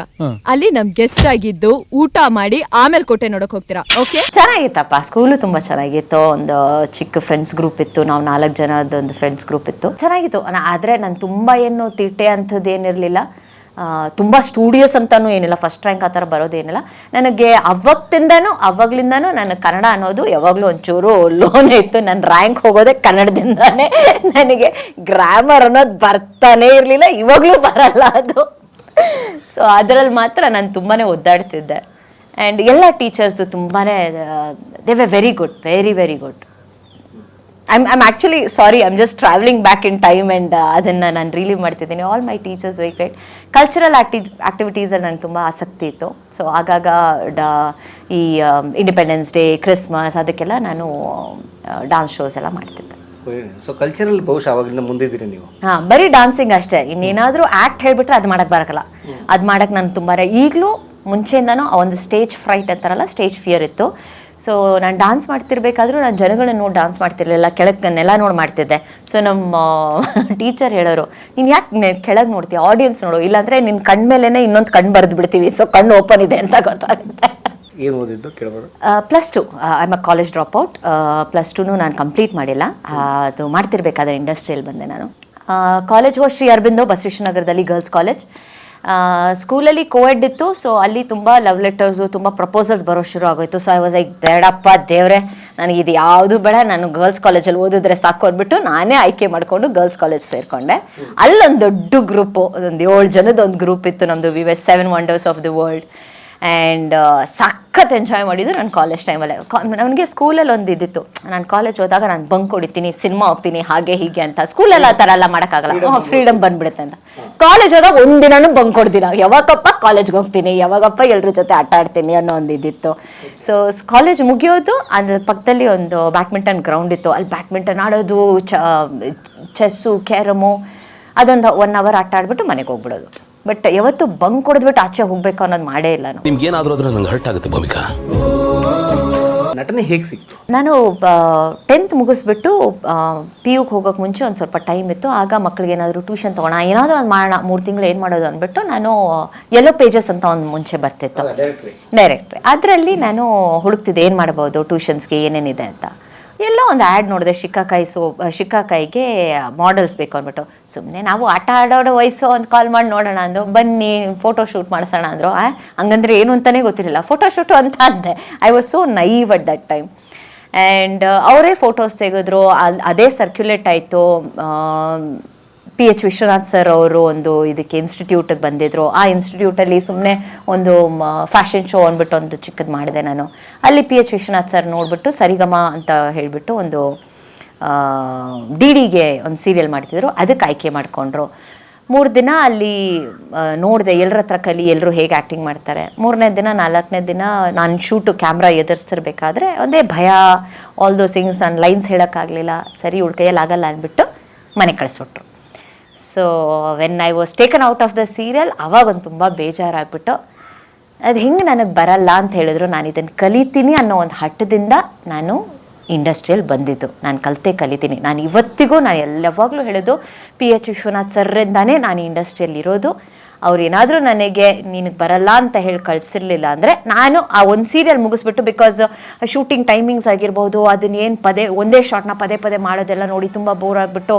ಅಲ್ಲಿ ನಮ್ ಗೆಸ್ಟ್ ಆಗಿದ್ದು ಊಟ ಮಾಡಿ ಆಮೇಲೆ ಕೋಟೆ ನೋಡಕ್ ಹೋಗ್ತೀರಾ? ಓಕೆ ಚೆನ್ನಾಗಿತ್ತಪ್ಪ. ಸ್ಕೂಲು ತುಂಬಾ ಚೆನ್ನಾಗಿತ್ತು. ಒಂದು ಚಿಕ್ಕ ಫ್ರೆಂಡ್ಸ್ ಗ್ರೂಪ್ ಇತ್ತು. ನಾವು ನಾಲ್ಕು ಜನದ ಒಂದು ಫ್ರೆಂಡ್ಸ್ ಗ್ರೂಪ್ ಇತ್ತು. ಚೆನ್ನಾಗಿತ್ತು. ಆದ್ರೆ ನಾನು ತುಂಬಾ ಏನು ತಿಟ್ಟೆ ಅಂಥದ್ದು ಏನಿರಲಿಲ್ಲ. ತುಂಬ ಸ್ಟೂಡಿಯೋಸ್ ಅಂತಾನೂ ಏನಿಲ್ಲ ಫಸ್ಟ್ ರ್ಯಾಂಕ್ ಆ ಥರ ಬರೋದೇನಿಲ್ಲ ನನಗೆ ಅವತ್ತಿಂದನೂ, ಅವಾಗ್ಲಿಂದನೂ ನನಗೆ ಕನ್ನಡ ಅನ್ನೋದು ಯಾವಾಗಲೂ ಒಂಚೂರು ಲೋನ್ ಇತ್ತು. ನನ್ನ ರ್ಯಾಂಕ್ ಹೋಗೋದೇ ಕನ್ನಡದಿಂದಾನೆ. ನನಗೆ ಗ್ರಾಮರ್ ಅನ್ನೋದು ಬರ್ತಾನೆ ಇರಲಿಲ್ಲ, ಇವಾಗಲೂ ಬರಲ್ಲ ಅದು. ಸೊ ಅದರಲ್ಲಿ ಮಾತ್ರ ನಾನು ತುಂಬಾ ಒದ್ದಾಡ್ತಿದ್ದೆ. ಆ್ಯಂಡ್ ಎಲ್ಲ ಟೀಚರ್ಸು ತುಂಬಾ they very very good very very good I'm am actually sorry I'm just travelling back in time and ಅದನ್ನು ನಾನು ರಿಲೀವ್ ಮಾಡ್ತಿದ್ದೀನಿ. All my teachers very great cultural ಆಕ್ಟಿ ಆ್ಯಕ್ಟಿವಿಟೀಸಲ್ಲಿ ನನಗೆ ತುಂಬ ಆಸಕ್ತಿ ಇತ್ತು. ಸೊ ಆಗಾಗ ಡ ಈ ಇಂಡಿಪೆಂಡೆನ್ಸ್ ಡೇ ಕ್ರಿಸ್ಮಸ್ ಅದಕ್ಕೆಲ್ಲ ನಾನು ಡಾನ್ಸ್ ಶೋಸ್ ಎಲ್ಲ ಮಾಡ್ತಿದ್ದೆ. ಸೊ ಕಲ್ಚರಲ್ ಬಹುಶಃ ಅವಾಗಿಂದ ಮುಂದಿದ್ದೀರಿ ನೀವು? ಹಾಂ ಬರೀ ಡಾನ್ಸಿಂಗ್ ಅಷ್ಟೇ. ಇನ್ನೇನಾದರೂ ಆ್ಯಕ್ಟ್ ಹೇಳಿಬಿಟ್ರೆ ಅದು ಮಾಡಕ್ಕೆ ಬರಕಲ್ಲ. ಅದು ಮಾಡಕ್ಕೆ ನಾನು ತುಂಬ ಈಗಲೂ ಮುಂಚೆಯಿಂದನೂ ಆ ಒಂದು ಸ್ಟೇಜ್ ಫ್ರೈಟ್ ಅಂತಾರಲ್ಲ ಸ್ಟೇಜ್ ಫಿಯರ್ ಇತ್ತು. ಸೊ ನಾನು ಡಾನ್ಸ್ ಮಾಡ್ತಿರ್ಬೇಕಾದ್ರೂ ನಾನು ಜನಗಳನ್ನ ನೋಡಿ ಡಾನ್ಸ್ ಮಾಡ್ತಿರ್ಲಿಲ್ಲ. ಕೆಳಗೆ ನೆಲ ನೋಡಿ ಮಾಡ್ತಿದ್ದೆ. ಸೊ ನಮ್ಮ ಟೀಚರ್ ಹೇಳೋರು ನೀನು ಯಾಕೆ ಕೆಳಗೆ ನೋಡ್ತೀಯ? ಆಡಿಯನ್ಸ್ ನೋಡು. ಇಲ್ಲಾಂದರೆ ನಿನ್ನ ಕಣ್ಮೇಲೆ ಇನ್ನೊಂದು ಕಣ್ಣು ಬರೆದು ಬಿಡ್ತೀವಿ. ಸೊ ಕಣ್ಣು ಓಪನ್ ಇದೆ ಅಂತ ಗೊತ್ತಾಗುತ್ತೆ. ಏನು ಓದಿದ್ದು? ಕೇಳ್ಬೋದು. Plus two I am a college drop out plus ಟೂನು ನಾನು ಕಂಪ್ಲೀಟ್ ಮಾಡಿಲ್ಲ. ಅದು ಮಾಡ್ತಿರ್ಬೇಕಾದ್ರೆ ಇಂಡಸ್ಟ್ರಿಯಲ್ಲಿ ಬಂದೆ ನಾನು. ಕಾಲೇಜ್ ಹೋಗಿ ಶ್ರೀ ಅರಬಿಂದೋ ಬಸವೇಶ್ವರ ನಗರದಲ್ಲಿ ಗರ್ಲ್ಸ್ ಕಾಲೇಜ್ ಸ್ಕೂಲಲ್ಲಿ ಕೋವಿಡ್ ಇತ್ತು ಸೊ ಅಲ್ಲಿ ತುಂಬ ಲವ್ ಲೆಟರ್ಸು ತುಂಬ ಪ್ರಪೋಸಲ್ಸ್ ಬರೋ ಶುರು ಆಗೋಯ್ತು. ಸೊ ಐ ವಾಸ್ ಲೈಕ್ ಬೇಡಪ್ಪ ದೇವ್ರೆ, ನನಗೆ ಇದು ಯಾವುದು ಬೇಡ, ನಾನು ಗರ್ಲ್ಸ್ ಕಾಲೇಜಲ್ಲಿ ಓದಿದ್ರೆ ಸಾಕು ಅಂದ್ಬಿಟ್ಟು ನಾನೇ ಆಯ್ಕೆ ಮಾಡಿಕೊಂಡು ಗರ್ಲ್ಸ್ ಕಾಲೇಜ್ ಸೇರಿಕೊಂಡೆ. ಅಲ್ಲೊಂದು ದೊಡ್ಡ ಗ್ರೂಪು ಒಂದು ಏಳು ಜನದ ಒಂದು ಗ್ರೂಪ್ ಇತ್ತು ನಮ್ಮದು we was seven wonders of the world and ಸಖತ್ ಎಂಜಾಯ್ ಮಾಡಿದ್ದು ನಾನು ಕಾಲೇಜ್ ಟೈಮಲ್ಲೇ ನನಗೆ ಸ್ಕೂಲಲ್ಲಿ ಒಂದು ಇದ್ದಿತ್ತು ನಾನು ಕಾಲೇಜ್ ಹೋದಾಗ ನಾನು ಬಂಕ್ ಹೊಡಿತೀನಿ ಸಿನಿಮಾ ಹೋಗ್ತೀನಿ ಹಾಗೆ ಹೀಗೆ ಅಂತ. ಸ್ಕೂಲಲ್ಲಿ ಆ ಥರ ಎಲ್ಲ ಮಾಡೋಕ್ಕಾಗಲ್ಲ. ಫ್ರೀಡಮ್ ಬಂದ್ಬಿಡುತ್ತೆ ಅಂತ. ಕಾಲೇಜ್ ಹೋದಾಗ ಒಂದಿನೂ ಬಂಕ್ ಹೊಡ್ದಿಲ್ಲ. ಯಾವಾಗಪ್ಪ ಕಾಲೇಜ್ಗೆ ಹೋಗ್ತೀನಿ ಯಾವಾಗಪ್ಪ ಎಲ್ಲರ ಜೊತೆ ಆಟ ಆಡ್ತೀನಿ ಅನ್ನೋ ಒಂದು ಇದ್ದಿತ್ತು ಸೊ ಕಾಲೇಜ್ ಮುಗಿಯೋದು ಅದ್ರ ಪಕ್ಕದಲ್ಲಿ ಒಂದು ಬ್ಯಾಡ್ಮಿಂಟನ್ ಗ್ರೌಂಡ್ ಇತ್ತು. ಅಲ್ಲಿ ಬ್ಯಾಡ್ಮಿಂಟನ್ ಆಡೋದು ಚ ಚೆಸ್ಸು ಕ್ಯಾರಮು ಅದೊಂದು ಒನ್ ಅವರ್ ಆಟ ಆಡ್ಬಿಟ್ಟು ಮನೆಗೆ ಹೋಗ್ಬಿಡೋದು. ಬಟ್ ಯಾವತ್ತು ಬಂಕ್ ಹೊಡೆದ್ಬಿಟ್ಟು ಆಚೆ ಹೋಗ್ಬೇಕು ಅನ್ನೋದು ಮಾಡೇ ಇಲ್ಲ ನಾನು. ನಿಮ್ಗೆ ಏನಾದ್ರೂ ಆದ್ರೆ ನಂಗೆ ಹರ್ಟ್ ಆಗುತ್ತೆ ಭೂಮಿಕಾ? ನಟನೆ ಹೇಗೆ ಸಿಕ್ತು? ನಾನು ಟೆಂತ್ ಮುಗಿಸ್ಬಿಟ್ಟು ಪಿ ಯುಗೆ ಹೋಗೋಕೆ ಮುಂಚೆ ಒಂದು ಸ್ವಲ್ಪ ಟೈಮ್ ಇತ್ತು. ಆಗ ಮಕ್ಕಳಿಗೆ ಏನಾದರೂ ಟ್ಯೂಷನ್ ತೊಗೊಳ ಏನಾದರೂ ಒಂದು ಮಾಡೋಣ ಮೂರು ತಿಂಗಳು ಏನು ಮಾಡೋದು ಅಂದ್ಬಿಟ್ಟು ನಾನು ಯೆಲ್ಲೋ ಪೇಜಸ್ ಅಂತ ಒಂದು ಮುಂಚೆ ಬರ್ತಿತ್ತು. ಡೈರೆಕ್ಟ್ರಿ ಅದರಲ್ಲಿ ನಾನು ಹುಡುಕ್ತಿದ್ದೆ ಏನು ಮಾಡ್ಬೋದು ಟ್ಯೂಷನ್ಸ್ಗೆ ಏನೇನಿದೆ ಅಂತ. ಎಲ್ಲೋ ಒಂದು ಆ್ಯಡ್ ನೋಡಿದೆ ಶಿಕ್ಕಾಕಾಯಿ ಸೋ ಶಿಕ್ಕಾಕಾಯಿಗೆ ಮಾಡೆಲ್ಸ್ ಬೇಕು ಅಂದ್ಬಿಟ್ಟು. ಸುಮ್ಮನೆ ನಾವು ಆಟ ಆಡೋಡ ವಯಸ್ಸು ಒಂದು ಕಾಲ್ ಮಾಡಿ ನೋಡೋಣ ಅಂದು ಬನ್ನಿ ಫೋಟೋ ಶೂಟ್ ಮಾಡಿಸೋಣ ಅಂದರು. ಹಂಗಂದ್ರೆ ಏನು ಅಂತಲೇ ಗೊತ್ತಿರಲಿಲ್ಲ. ಫೋಟೋ ಶೂಟು ಅಂತ ಅಂದೆ. I was so naive at that time and ಅವರೇ ಫೋಟೋಸ್ ತೆಗೆದ್ರು. ಅದೇ ಸರ್ಕ್ಯುಲೇಟ್ ಆಯಿತು. ಪಿ ಎಚ್ ವಿಶ್ವನಾಥ್ ಸರ್ ಅವರು ಒಂದು ಇದಕ್ಕೆ ಇನ್ಸ್ಟಿಟ್ಯೂಟಿಗೆ ಬಂದಿದ್ರು. ಆ ಇನ್ಸ್ಟಿಟ್ಯೂಟಲ್ಲಿ ಸುಮ್ಮನೆ ಒಂದು ಫ್ಯಾಷನ್ ಶೋ ಅಂದ್ಬಿಟ್ಟು ಒಂದು ಚಿಕ್ಕದು ಮಾಡಿದೆ ನಾನು. ಅಲ್ಲಿ ಪಿ ಎಚ್ ವಿಶ್ವನಾಥ್ ಸರ್ ನೋಡಿಬಿಟ್ಟು, ಸರಿಗಮ ಅಂತ ಹೇಳಿಬಿಟ್ಟು ಒಂದು ಡಿ ಡಿಗೆ ಒಂದು ಸೀರಿಯಲ್ ಮಾಡ್ತಿದ್ರು. ಅದಕ್ಕೆ ಆಯ್ಕೆ ಮಾಡಿಕೊಂಡ್ರು. ಮೂರು ದಿನ ಅಲ್ಲಿ ನೋಡಿದೆ ಎಲ್ಲರ ಹತ್ರ ಕಲಿ ಎಲ್ಲರೂ ಹೇಗೆ ಆ್ಯಕ್ಟಿಂಗ್ ಮಾಡ್ತಾರೆ. ಮೂರನೇ ದಿನ, ನಾಲ್ಕನೇ ದಿನ ನಾನು ಶೂಟು ಕ್ಯಾಮ್ರಾ ಎದುರಿಸ್ತಿರ್ಬೇಕಾದ್ರೆ ಒಂದೇ ಭಯ ಆಲ್ ದೋ ಸಿಂಗ್ಸ್ ನಾನು ಲೈನ್ಸ್ ಹೇಳೋಕ್ಕಾಗಲಿಲ್ಲ. ಸರಿ ಉಳ್ಕೈಯಲ್ಲಿ ಕೈಯಲ್ಲಿ ಆಗಲ್ಲ ಅಂದ್ಬಿಟ್ಟು ಮನೆ ಕಳಿಸ್ಬಿಟ್ರು. So when I was taken out of the serial ಅವಾಗ ಒಂದು ತುಂಬ ಬೇಜಾರಾಗ್ಬಿಟ್ಟು, ಅದು ಹೆಂಗೆ ನನಗೆ ಬರಲ್ಲ ಅಂತ ಹೇಳಿದ್ರು, ನಾನು ಇದನ್ನು ಕಲಿತೀನಿ ಅನ್ನೋ ಒಂದು ಹಠದಿಂದ ನಾನು ಇಂಡಸ್ಟ್ರಿಯಲ್ಲಿ ಬಂದಿದ್ದು. ನಾನು ಕಲಿತೆ ಕಲಿತೀನಿ. ನಾನು ಇವತ್ತಿಗೂ ನಾನು ಎಲ್ಲ ಯಾವಾಗಲೂ ಹೇಳೋದು ಪಿ ಎಚ್ ವಿಶ್ವನಾಥ್ ಸರ್ರಿಂದಾನೇ ನಾನು ಇಂಡಸ್ಟ್ರಿಯಲ್ಲಿ ಇರೋದು. ಅವ್ರು ನನಗೆ, ನಿನಗೆ ಬರಲ್ಲ ಅಂತ ಹೇಳಿ ಕಳಿಸಿರ್ಲಿಲ್ಲ ಅಂದರೆ ನಾನು ಆ ಒಂದು ಸೀರಿಯಲ್ ಮುಗಿಸ್ಬಿಟ್ಟು ಬಿಕಾಸ್ ಶೂಟಿಂಗ್ ಟೈಮಿಂಗ್ಸ್ ಆಗಿರ್ಬೋದು ಅದನ್ನೇನು ಪದೇ, ಒಂದೇ ಶಾರ್ಟ್ನ ಪದೇ ಪದೇ ಮಾಡೋದೆಲ್ಲ ನೋಡಿ ತುಂಬ ಬೋರ್ ಆಗಿಬಿಟ್ಟು,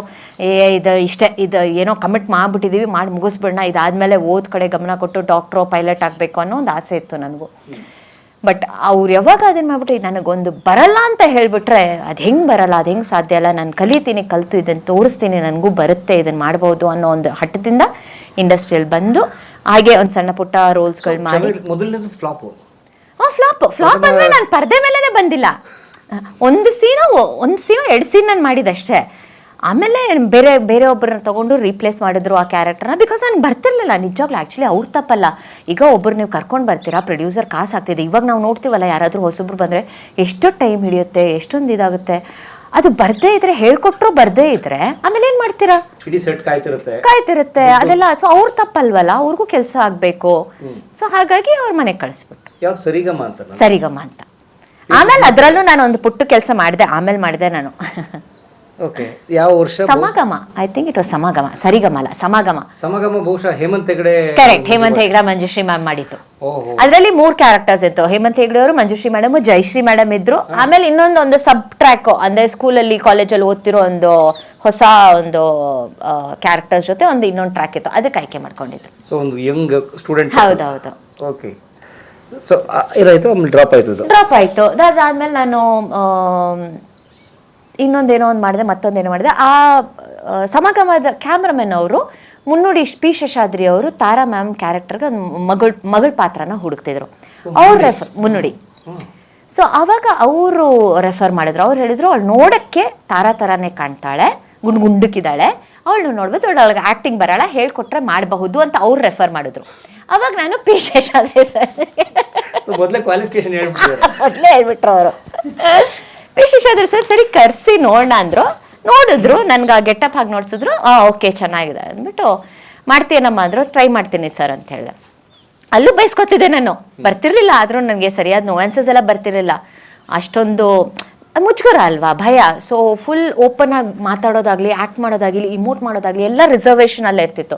ಏ, ಇದು ಇಷ್ಟೇ, ಇದು ಏನೋ ಕಮಿಟ್ ಮಾಡಿಬಿಟ್ಟಿದ್ದೀವಿ ಮಾಡಿ ಮುಗಿಸ್ಬಿಡೋಣ, ಇದಾದಮೇಲೆ ಓದ್ ಕಡೆ ಗಮನ ಕೊಟ್ಟು ಡಾಕ್ಟ್ರು ಪೈಲಟ್ ಆಗಬೇಕು ಅನ್ನೋ ಒಂದು ಆಸೆ ಇತ್ತು ನನಗೂ. ಬಟ್ ಅವ್ರು ಯಾವಾಗ ಅದನ್ನು ಮಾಡ್ಬಿಟ್ಟು ನನಗೊಂದು ಬರಲ್ಲ ಅಂತ ಹೇಳಿಬಿಟ್ರೆ, ಅದು ಹೆಂಗೆ ಬರಲ್ಲ, ಅದು ಹೆಂಗೆ ಸಾಧ್ಯ ಅಲ್ಲ, ನಾನು ಕಲಿತೀನಿ, ಕಲಿತು ಇದನ್ನು ತೋರಿಸ್ತೀನಿ, ನನಗೂ ಬರುತ್ತೆ ಇದನ್ನು ಮಾಡ್ಬೋದು ಅನ್ನೋ ಒಂದು ಹಠದಿಂದ ಇಂಡಸ್ಟ್ರಿಯಲ್ಲಿ ಬಂದು ಹಾಗೆ ಒಂದು ಸಣ್ಣ ಪುಟ್ಟ ರೋಲ್ಸ್ಗಳು ಮಾಡಿ. ಮೊದಲನೇದು ಫ್ಲಾಪು ಹಾಂ ಫ್ಲಾಪ್ ಫ್ಲಾಪ್ ಅಂದರೆ ನಾನು ಪರದೆ ಮೇಲೇ ಬಂದಿಲ್ಲ. ಒಂದು ಸೀನು ಒಂದು ಸೀನು ಎರಡು ಸೀನ್ ನಾನು ಮಾಡಿದಷ್ಟೇ. ಆಮೇಲೆ ಬೇರೆ ಬೇರೆ ಒಬ್ಬರನ್ನ ತಗೊಂಡು ರೀಪ್ಲೇಸ್ ಮಾಡಿದ್ರು ಆ ಕ್ಯಾರೆಕ್ಟರ್ನ ಬಿಕಾಸ್ ನಾನು ಬರ್ತಿರ್ಲಿಲ್ಲ. ನಿಜವಾಗ್ಲೂ ಆ್ಯಕ್ಚುಲಿ ಅವ್ರ ತಪ್ಪಲ್ಲ. ಈಗ ಒಬ್ಬರು ನೀವು ಕರ್ಕೊಂಡು ಬರ್ತೀರಾ ಪ್ರೊಡ್ಯೂಸರ್ ಕಾಸು ಆಗ್ತಿದೆ. ಇವಾಗ ನಾವು ನೋಡ್ತೀವಲ್ಲ ಯಾರಾದರೂ ಹೊಸಬ್ರು ಬಂದರೆ ಎಷ್ಟು ಟೈಮ್ ಹಿಡಿಯುತ್ತೆ ಎಷ್ಟೊಂದು ಇದಾಗುತ್ತೆ. ಅದು ಬರ್ದೇ ಇದ್ರೆ ಹೇಳ್ಕೊಟ್ರು ಬರ್ದೇ ಇದ್ರೆ ಆಮೇಲೆ ಏನ್ ಮಾಡ್ತೀರಾ? ಇಡೀ ಸೆಟ್ ಕಾಯ್ತಿರುತ್ತೆ. ಕಾಯ್ತಿರುತ್ತೆ ಅದೆಲ್ಲ ಸೊ ಅವ್ರ ತಪ್ಪಲ್ವಲ್ಲ ಅವ್ರಿಗೂ ಕೆಲಸ ಆಗ್ಬೇಕು. ಸೊ ಹಾಗಾಗಿ ಅವ್ರ ಮನೆಗೆ ಕಳಿಸ್ಬಿಟ್ಟು. ಯಾವ್ದು ಸರಿಗಮ ಅಂತ ಸರಿಗಮ್ಮ ಅಂತ. ಆಮೇಲೆ ಅದ್ರಲ್ಲೂ ನಾನು ಒಂದು ಪುಟ್ಟು ಕೆಲಸ ಮಾಡಿದೆ ಆಮೇಲೆ ಮಾಡಿದೆ ನಾನು. ಓಕೆ ಯಾವ ವರ್ಷ ಸಮಾಗಮ. ಐ ಥಿಂಕ್ ಇಟ್ ವಾಸ್ ಸಮಾಗಮ. ಸರಿಗಮ ಅಲ್ಲ ಸಮಾಗಮ. ಸಮಾಗಮ ಬಹುಶಃ ಹೇಮಂತ್ ಹೆಗಡೆ ಕರೆಕ್ಟ್ ಹೇಮಂತ್ ಹೆಗಡೆ ಮಂಜುಶ್ರೀ ಮ್ಯಾಮ್ ಮಾಡಿತ್ತು ಅದರಲ್ಲಿ ಮೂರ್ ಕ್ಯಾರೆಕ್ಟರ್ಸ್ ಇತ್ತು. ಹೇಮಂತ್ ಹೆಗಡೆ ಅವರು ಮಂಜುಶ್ರೀ ಮೇಡಮ್ ಜಯಶ್ರೀ ಮೇಡಮ್ ಇದ್ರು. ಆಮೇಲೆ ಇನ್ನೊಂದು ಒಂದು ಸಬ್ ಟ್ರ್ಯಾಕ್ ಅಂದ್ರೆ ಸ್ಕೂಲಲ್ಲಿ ಕಾಲೇಜಲ್ಲಿ ಓದ್ತಿರೋ ಒಂದು ಹೊಸ ಒಂದು ಕ್ಯಾರೆಕ್ಟರ್ಸ್ ಜೊತೆ ಒಂದು ಇನ್ನೊಂದು ಟ್ರ್ಯಾಕ್ ಇತ್ತು. ಅದಕ್ಕೆ ಆಯ್ಕೆ ಮಾಡ್ಕೊಂಡಿದ್ರು ಸೊ ಒಂದು ಯಂಗ್ ಸ್ಟೂಡೆಂಟ್ ಹೌದೌದು. ಓಕೆ ಸೊ ಆಮೇಲೆ ಡ್ರಾಪ್ ಆಯ್ತು ಡ್ರಾಪ್ ಆಯ್ತು. ಅದಾದ್ಮೇಲೆ ನಾನು ಇನ್ನೊಂದೇನೋ ಒಂದು ಮಾಡಿದೆ ಮತ್ತೊಂದೇನೋ ಮಾಡಿದೆ. ಆ ಸಮಾಗಮದ ಕ್ಯಾಮ್ರಾಮನ್ ಅವರು ಮುನ್ನುಡಿ ಪಿ ಶೇಷಾದ್ರಿ ಅವರು ತಾರಾ ಮ್ಯಾಮ್ ಕ್ಯಾರೆಕ್ಟರ್ಗೆ ಒಂದು ಮಗಳ ಮಗಳ ಪಾತ್ರನ ಹುಡುಕ್ತಿದ್ರು. ಅವ್ರು ರೆಫರ್ ಮುನ್ನುಡಿ. ಸೊ ಅವಾಗ ಅವರು ರೆಫರ್ ಮಾಡಿದ್ರು. ಅವ್ರು ಹೇಳಿದ್ರು ಅವಳು ನೋಡೋಕ್ಕೆ ತಾರಾ ತರಾನೇ ಕಾಣ್ತಾಳೆ ಗುಂಡ್ ಗುಂಡಕ್ಕಿದ್ದಾಳೆ ಅವಳು ನೋಡ್ಬೋದು ಅವಳಿಗೆ ಆ್ಯಕ್ಟಿಂಗ್ ಬರಲ್ಲ ಹೇಳ್ಕೊಟ್ರೆ ಮಾಡಬಹುದು ಅಂತ ಅವ್ರು ರೆಫರ್ ಮಾಡಿದ್ರು. ಅವಾಗ ನಾನು ಪಿ ಶೇಷಾದ್ರಿ ಸರ್ ಮೊದಲೇ ಕ್ವಾಲಿಫಿಕೇಶನ್ ಮೊದಲೇ ಹೇಳ್ಬಿಟ್ರು ಅವರು. ವಿಶೇಷಾದ್ರೆ ಸರ್, ಸರಿ ಕರ್ಸಿ ನೋಡೋಣ ಅಂದ್ರು. ನೋಡಿದ್ರು, ನನ್ಗೆ ಆ ಗೆಟಪ್ ಆಗಿ ನೋಡ್ಸಿದ್ರು, ಆ ಓಕೆ ಚೆನ್ನಾಗಿದೆ ಅಂದ್ಬಿಟ್ಟು ಮಾಡ್ತೀನಮ್ಮ ಅಂದ್ರು ಟ್ರೈ ಮಾಡ್ತೀನಿ ಸರ್ ಅಂತ ಹೇಳಿದೆ. ಅಲ್ಲೂ ಬಯಸ್ಕೊತಿದ್ದೆ ನಾನು. ಬರ್ತಿರ್ಲಿಲ್ಲ, ಆದ್ರೂ ನನಗೆ ಸರಿಯಾದ ನೋವೆನ್ಸಸ್ ಎಲ್ಲ ಬರ್ತಿರ್ಲಿಲ್ಲ. ಅಷ್ಟೊಂದು ಮುಚ್ಕರ ಅಲ್ವಾ? ಭಯ. ಸೊ ಫುಲ್ ಓಪನ್ ಆಗಿ ಮಾತಾಡೋದಾಗ್ಲಿ ಆಕ್ಟ್ ಮಾಡೋದಾಗ್ಲಿ ಇಮೋಟ್ ಮಾಡೋದಾಗ್ಲಿ ಎಲ್ಲ ರಿಸರ್ವೇಷನ್ ಅಲ್ಲೇ ಇರ್ತಿತ್ತು.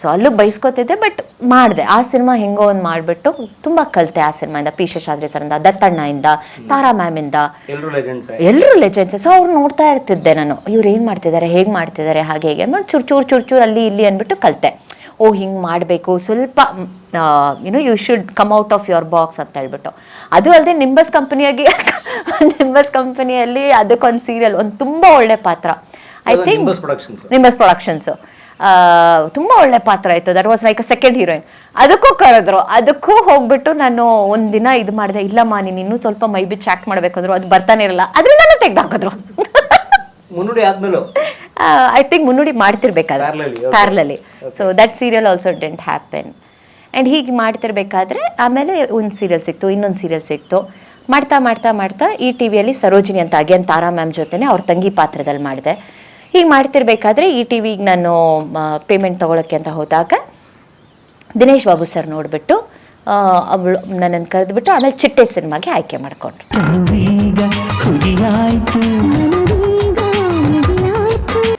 ಸೊ ಅಲ್ಲೂ ಬೈಸ್ಕೊತಿದ್ದೆ ಬಟ್ ಮಾಡಿದೆ. ಆ ಸಿನಿಮಾ ಹೆಂಗೋ ಒಂದು ಮಾಡಿಬಿಟ್ಟು ತುಂಬ ಕಲಿತೆ ಆ ಸಿನಿಮಾಯಿಂದ. ಪಿ ಶೇಷಾದ್ರಿ ಸರಿಂದ ದತ್ತಣ್ಣಯಿಂದ ತಾರಾ ಮ್ಯಾಮಿಂದ ಎಲ್ಲರೂ ಲೆಜೆಂಡ್ಸ್ ಎಲ್ಲರೂ ಲೆಜೆಂಡ್ಸ್ ಸೊ ಅವ್ರು ನೋಡ್ತಾ ಇರ್ತಿದ್ದೆ ನಾನು. ಇವ್ರು ಏನು ಮಾಡ್ತಿದ್ದಾರೆ ಹೇಗೆ ಮಾಡ್ತಿದ್ದಾರೆ ಹಾಗೆ ಹೇಗೆ ಅಂದ್ಬಿಟ್ಟು ಚೂರು ಚೂರು ಚೂರು ಚೂರು ಅಲ್ಲಿ ಇಲ್ಲಿ ಅಂದ್ಬಿಟ್ಟು ಕಲಿತೆ. ಓ ಹಿಂಗೆ ಮಾಡಬೇಕು. ಸ್ವಲ್ಪ you know you should come out of your box ಅಂತ ಹೇಳ್ಬಿಟ್ಟು. ಅದು ಅಲ್ಲದೆ ನಿಂಬಸ್ ಕಂಪನಿಯಾಗಿ ನಿಂಬಸ್ ಕಂಪನಿಯಲ್ಲಿ ಅದಕ್ಕೊಂದು ಸೀರಿಯಲ್ ಒಂದು ತುಂಬ ಒಳ್ಳೆ ಪಾತ್ರ. ಐ ಥಿಂಕ್ ನಿಂಬಸ್ ಪ್ರೊಡಕ್ಷನ್ಸ್ ತುಂಬ ಒಳ್ಳೆ ಪಾತ್ರ ಆಯಿತು. That was like a second heroine ಅದಕ್ಕೂ ಕರೆದ್ರು. ಅದಕ್ಕೂ ಹೋಗ್ಬಿಟ್ಟು ನಾನು ಒಂದಿನ ಇದು ಮಾಡಿದೆ ಇಲ್ಲಮ್ಮ ನೀನು ಇನ್ನೂ ಸ್ವಲ್ಪ ಮೈ ಬಿ ಚಾಕ್ ಮಾಡಬೇಕಂದ್ರು ಅದು ಬರ್ತಾನೆ ಇರಲ್ಲ. ಅದರಿಂದನೂ ತೆಗ್ದಾಕಿದ್ರು. ಮುನ್ನುಡಿ ಆದ್ಮೇಲೆ? ಐ ಥಿಂಕ್ ಮುನ್ನುಡಿ ಮಾಡ್ತಿರ್ಬೇಕಾದ್ರೆ. ಪ್ಯಾರ್ಲಲ್ಲಿ so that serial also didn't happen and ಹೀಗೆ ಮಾಡ್ತಿರ್ಬೇಕಾದ್ರೆ ಆಮೇಲೆ ಒಂದು ಸೀರಿಯಲ್ ಸಿಕ್ತು ಇನ್ನೊಂದು ಸೀರಿಯಲ್ ಸಿಕ್ತು. ಮಾಡ್ತಾ ಮಾಡ್ತಾ ಮಾಡ್ತಾ ಈ ಟಿ ವಿಯಲ್ಲಿ ಸರೋಜಿನಿ ಅಂತ ಅಗೇನ್ ತಾರಾ ಮ್ಯಾಮ್ ಜೊತೆನೆ ಅವ್ರ ತಂಗಿ ಪಾತ್ರದಲ್ಲಿ ಮಾಡಿದೆ. ಹೀಗೆ ಮಾಡ್ತಿರ್ಬೇಕಾದ್ರೆ ಈ ಟಿ ವಿಗೆ ನಾನು ಪೇಮೆಂಟ್ ತೊಗೊಳಕ್ಕೆ ಅಂತ ಹೋದಾಗ ದಿನೇಶ್ ಬಾಬು ಸರ್ ನೋಡಿಬಿಟ್ಟು ಅವಳು ನನ್ನನ್ನು ಕರೆದುಬಿಟ್ಟು ಆಮೇಲೆ ಚಿಟ್ಟೆ ಸಿನಿಮಾಗೆ ಆಯ್ಕೆ ಮಾಡಿಕೊಂಡ್ರು.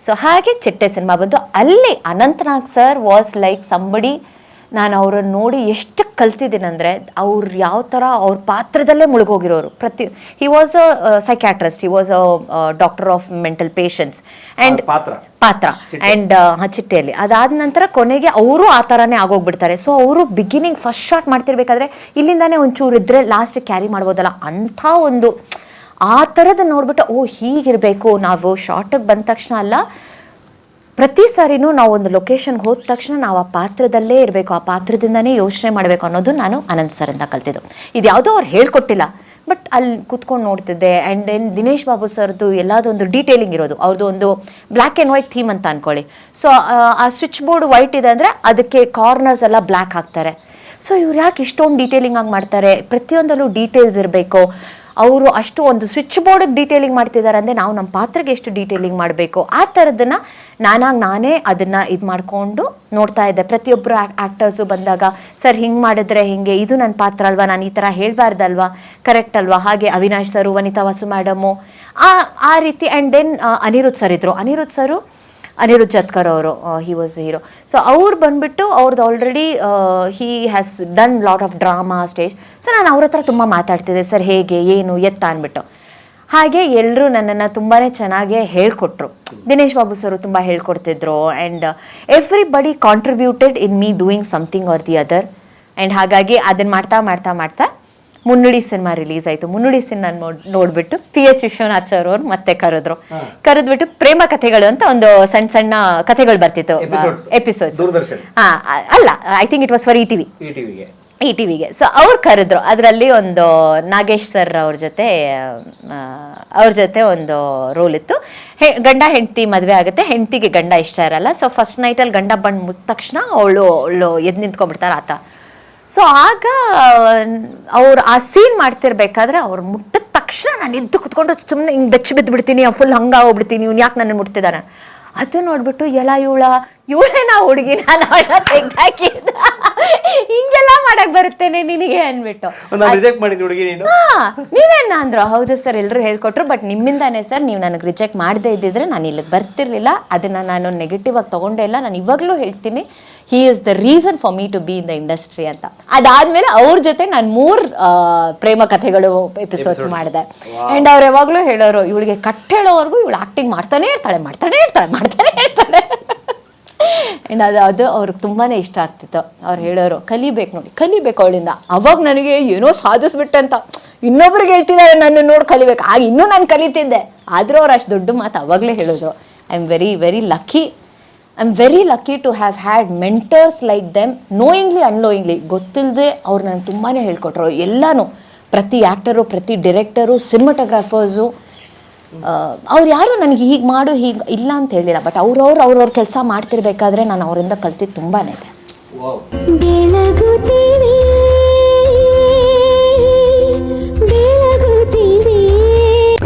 ಸೊ ಹಾಗೆ ಚಿಟ್ಟೆ ಸಿನಿಮಾ ಬಂದು ಅಲ್ಲಿ Anantnag sir was like somebody ನಾನು ಅವ್ರನ್ನ ನೋಡಿ ಎಷ್ಟು ಕಲ್ತಿದ್ದೀನಂದರೆ ಅವ್ರು ಯಾವ ಥರ ಅವ್ರ ಪಾತ್ರದಲ್ಲೇ ಮುಳುಗೋಗಿರೋರು. ಪ್ರತಿ he was a psychiatrist he was a doctor of mental patients and ಪಾತ್ರ. ಪಾತ್ರ. ಆ್ಯಂಡ್ ಚಿಟ್ಟೆಯಲ್ಲಿ. ಅದಾದ ನಂತರ ಕೊನೆಗೆ ಅವರು ಆ ಥರನೇ ಆಗೋಗ್ಬಿಡ್ತಾರೆ. ಸೊ ಅವರು ಬಿಗಿನಿಂಗ್ ಫಸ್ಟ್ ಶಾಟ್ ಮಾಡ್ತಿರ್ಬೇಕಾದ್ರೆ ಇಲ್ಲಿಂದಾನೇ ಒಂಚೂರು ಇದ್ದರೆ ಲಾಸ್ಟ್ ಕ್ಯಾರಿ ಮಾಡ್ಬೋದಲ್ಲ ಅಂಥ ಒಂದು ಆ ಥರದ ನೋಡ್ಬಿಟ್ಟು ಓ ಹೀಗಿರಬೇಕು. ನಾವು ಶಾರ್ಟಿಗೆ ಬಂದ ತಕ್ಷಣ ಅಲ್ಲ ಪ್ರತಿ ಸಾರಿನೂ ನಾವು ಒಂದು ಲೊಕೇಶನ್ಗೆ ಹೋದ ತಕ್ಷಣ ನಾವು ಆ ಪಾತ್ರದಲ್ಲೇ ಇರಬೇಕು, ಆ ಪಾತ್ರದಿಂದನೇ ಯೋಚನೆ ಮಾಡಬೇಕು ಅನ್ನೋದು ನಾನು ಅನಂತ್ ಸರಿಂದ ಕಲ್ತಿದ್ದು. ಇದು ಯಾವುದೋ ಅವ್ರು ಹೇಳ್ಕೊಟ್ಟಿಲ್ಲ ಬಟ್ ಅಲ್ಲಿ ಕೂತ್ಕೊಂಡು ನೋಡ್ತಿದ್ದೆ. ಆ್ಯಂಡ್ ದೆನ್ ದಿನೇಶ್ ಬಾಬು ಸರ್ದು ಎಲ್ಲದೊಂದು ಡೀಟೇಲಿಂಗ್ ಇರೋದು ಅವ್ರದ್ದು ಒಂದು ಬ್ಲ್ಯಾಕ್ ಆ್ಯಂಡ್ ವೈಟ್ ಥೀಮ್ ಅಂತ ಅನ್ಕೊಳ್ಳಿ. ಸೊ ಆ ಸ್ವಿಚ್ ಬೋರ್ಡ್ ವೈಟ್ ಇದೆ ಅಂದರೆ ಅದಕ್ಕೆ ಕಾರ್ನರ್ಸ್ ಎಲ್ಲ ಬ್ಲ್ಯಾಕ್ ಹಾಕ್ತಾರೆ. ಸೊ ಇವ್ರು ಯಾಕೆ ಇಷ್ಟೊಂದು ಡೀಟೇಲಿಂಗ್ ಆಗಿ ಮಾಡ್ತಾರೆ? ಪ್ರತಿಯೊಂದಲ್ಲೂ ಡೀಟೇಲ್ಸ್ ಇರಬೇಕು. ಅವರು ಅಷ್ಟು ಒಂದು ಸ್ವಿಚ್ ಬೋರ್ಡಿಗೆ ಡೀಟೇಲಿಂಗ್ ಮಾಡ್ತಿದ್ದಾರೆ ಅಂದರೆ ನಾವು ನಮ್ಮ ಪಾತ್ರಕ್ಕೆ ಎಷ್ಟು ಡೀಟೇಲಿಂಗ್ ಮಾಡಬೇಕು? ಆ ಥರದನ್ನು ನಾನಾಗಿ ನಾನೇ ಅದನ್ನು ಇದು ಮಾಡಿಕೊಂಡು ನೋಡ್ತಾ ಇದ್ದೆ. ಪ್ರತಿಯೊಬ್ಬರು ಆ್ಯಕ್ಟರ್ಸು ಬಂದಾಗ, ಸರ್, ಹಿಂಗೆ ಮಾಡಿದ್ರೆ ಹಿಂಗೆ? ಇದು ನನ್ನ ಪಾತ್ರ ಅಲ್ವಾ? ನಾನು ಈ ಥರ ಹೇಳಬಾರ್ದಲ್ವಾ? ಕರೆಕ್ಟ್ ಅಲ್ವಾ? ಹಾಗೆ ಅವಿನಾಶ್ ಸರು, ವನಿತಾ ವಾಸು ಮೇಡಮು ಆ ಆ ರೀತಿ ಆ್ಯಂಡ್ ದೆನ್ ಅನಿರುದ್ಧ್ ಸರ್ ಇದ್ದರು ಅನಿರುದ್ಧ್ ಸರು ಅನಿರುದ್ಧ್ ಜತ್ಕರ್ ಅವರು ಹಿ ವಾಸ್ ಹೀರೋ ಸೊ ಅವ್ರು ಬಂದ್ಬಿಟ್ಟು ಅವ್ರದ್ದು already he has done lot of drama stage so ನಾನು ಅವ್ರ ಹತ್ರ ತುಂಬ ಮಾತಾಡ್ತಿದ್ದೆ, ಸರ್, ಹೇಗೆ, ಏನು, ಎತ್ತ? ಅಂದ್ಬಿಟ್ಟು. ಹಾಗೆ ಎಲ್ಲರೂ ನನ್ನನ್ನು ತುಂಬಾ ಚೆನ್ನಾಗೇ ಹೇಳ್ಕೊಟ್ರು. ದಿನೇಶ್ ಬಾಬು ಸರ್ ತುಂಬ ಹೇಳ್ಕೊಡ್ತಿದ್ರು and everybody contributed in me doing something or the other and ಹಾಗಾಗಿ ಅದನ್ನು ಮಾಡ್ತಾ ಮಾಡ್ತಾ ಮಾಡ್ತಾ ಮುನ್ನುಡಿ ಸಿನಿಮಾ ರಿಲೀಸ್ ಆಯ್ತು. ಮುನ್ನುಡಿ ಸಿನಿಮಾ ನೋಡ್ ನೋಡ್ಬಿಟ್ಟು ಪಿ ಎಚ್ ವಿಶ್ವನಾಥ್ ಸರ್ ಅವ್ರು ಮತ್ತೆ ಕರೆದ್ರು. ಕರೆದ್ಬಿಟ್ಟು ಪ್ರೇಮ ಕಥೆಗಳು ಅಂತ ಒಂದು ಸಣ್ಣ ಸಣ್ಣ ಕಥೆಗಳು ಬರ್ತಿತ್ತು. ಎಪಿಸೋಡ್ಸ್ ಹಾ ಅಲ್ಲ I think it was for E TV ಈ ಟಿವಿಗೆ ಸೊ ಅವ್ರು ಕರೆದ್ರು. ಅದರಲ್ಲಿ ಒಂದು ನಾಗೇಶ್ ಸರ್ ಅವ್ರ ಜೊತೆ ಅವ್ರ ಜೊತೆ ಒಂದು ರೋಲ್ ಇತ್ತು. ಹೆ ಗಂಡ ಹೆಂಡತಿ ಮದುವೆ ಆಗುತ್ತೆ. ಹೆಂಡತಿಗೆ ಗಂಡ ಇಷ್ಟ ಇರಲ್ಲ. ಸೊ ಫಸ್ಟ್ ನೈಟಲ್ಲಿ ಗಂಡ ಬಂದು ಮುಟ್ಟ ತಕ್ಷಣ ಅವಳು ಅವಳು ಎದ್ದು ನಿಂತ್ಕೊಂಡ್ಬಿಡ್ತಾರೆ ಆತ. ಸೊ ಆಗ, ಅವ್ರು ಆ ಸೀನ್ ಮಾಡ್ತಿರ್ಬೇಕಾದ್ರೆ ಅವ್ರು ಮುಟ್ಟಿದ ತಕ್ಷಣ ನಾನು ಎದ್ದು ಕುತ್ಕೊಂಡು ಸುಮ್ಮನೆ ಹಿಂಗೆ ಬೆಚ್ಚಿ ಬಿದ್ದು ಬಿಡ್ತೀನಿ ಫುಲ್ ಹಂಗ ಹೋಗ್ಬಿಡ್ತೀನಿ ಇವ್ನು ಯಾಕೆ ನನ್ನ ಮುಟ್ತಿದ್ದಾನೆ ಅದು ನೋಡ್ಬಿಟ್ಟು ಎಲ್ಲ ಇವಳ ಇವಳೇನಾ ಹುಡುಗಿನ ನಾವೆಲ್ಲ ತೆಗ್ದಾಕಿದ್ದ. ಹಿಂಗೆಲ್ಲ ಮಾಡಕ್ ಬರುತ್ತೇನೆ ನಿನಗೆ ಅನ್ಬಿಟ್ಟು ನೀವೇನ ಅಂದ್ರು ಹೌದು ಸರ್ ಎಲ್ಲರೂ ಹೇಳ್ಕೊಟ್ರು ಬಟ್ ನಿಮ್ಮಿಂದಾನೇ ಸರ್ ನೀವು ನನಗೆ ರಿಜೆಕ್ಟ್ ಮಾಡದೇ ಇದ್ದಿದ್ರೆ ನಾನು ಇಲ್ಲಿಗೆ ಬರ್ತಿರ್ಲಿಲ್ಲ. ಅದನ್ನ ನಾನು ನೆಗೆಟಿವ್ ಆಗಿ ತಗೊಂಡೇ ಇಲ್ಲ ನಾನು ಇವಾಗಲೂ ಹೇಳ್ತೀನಿ. He is the reason for me to be in the industry ಅಂತ. ಅದಾದ್ಮೇಲೆ ಅವ್ರ ಜೊತೆ ನಾನು ಮೂರ್ ಪ್ರೇಮ ಕಥೆಗಳು ಎಪಿಸೋಡ್ಸ್ ಮಾಡಿದೆ. ಅಂಡ್ ಅವ್ರು ಯಾವಾಗಲೂ ಹೇಳೋರು ಇವಳಿಗೆ ಕಟ್ ಹೇಳೋವರೆಗೂ ಇವಳು ಆಕ್ಟಿಂಗ್ ಮಾಡ್ತಾನೆ ಇರ್ತಾಳೆ ಮಾಡ್ತಾನೆ ಇರ್ತಾಳೆ ಮಾಡ್ತಾನೆ ಇರ್ತಾಳೆ. ಆ್ಯಂಡ್ ಅದು ಅದು ಅವ್ರಿಗೆ ತುಂಬಾ ಇಷ್ಟ ಆಗ್ತಿತ್ತು. ಅವ್ರು ಹೇಳೋರು, ಕಲಿಬೇಕು ನೋಡಿ, ಕಲಿಬೇಕು ಅವಳಿಂದ. ಅವಾಗ ನನಗೆ ಏನೋ ಸಾಧಿಸ್ಬಿಟ್ಟೆ ಅಂತ ಇನ್ನೊಬ್ರಿಗೆ ಹೇಳ್ತಿದ್ದಾರೆ ನನ್ನ ನೋಡಿ, ಕಲಿಬೇಕು. ಆಗ ಇನ್ನೂ ನಾನು ಕಲಿತಿದ್ದೆ. ಆದರೂ ಅವ್ರು ಅಷ್ಟು ದೊಡ್ಡ ಮಾತು ಅವಾಗಲೇ ಹೇಳಿದ್ರು. I am very very lucky I am very lucky to have had mentors like them knowingly unknowingly ಗೊತ್ತಿಲ್ಲದೆ ಅವ್ರು ನನಗೆ ತುಂಬಾ ಹೇಳ್ಕೊಟ್ರು. ಎಲ್ಲನೂ, ಪ್ರತಿ ಆ್ಯಕ್ಟರು ಪ್ರತಿ ಡಿರೆಕ್ಟರು ಸಿನಿಮಾಟೋಗ್ರಾಫರ್ಸು ಅವ್ರು ಯಾರು ನನಗೆ ಹೀಗೆ ಮಾಡು ಹೀಗೆ ಇಲ್ಲ ಅಂತ ಹೇಳಿಲ್ಲ. ಬಟ್ ಅವ್ರವ್ರು ಅವ್ರವ್ರ ಕೆಲಸ ಮಾಡ್ತಿರ್ಬೇಕಾದ್ರೆ ನಾನು ಅವರಿಂದ ಕಲ್ತಿದ್ದು ತುಂಬಾ ಇದೆ.